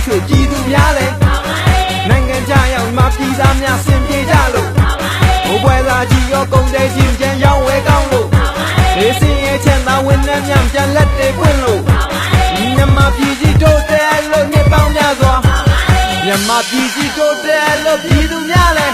င်းရွှေပြည်သူများလဲနိုင်ငံခြားရောက်မှာပြည်သားများစင်ပြေကြလို့ဘိုးပွဲသားကြီးရောကုန်တဲ့ချင်းပြန်ရောက်ဝဲကောင်းလို့ဒေးစင်းရဲ့ချမ်းသာဝန်နှံ့မြန်ပြန်လက်တွေပွင့်လို့မြန်မာပြည်ကြီးတိုးတက်လို့နှစ်ပေါင်းများစွာမြန်မာပြည်ကြီးတိုးတက်လို့ပြည်သူများလဲ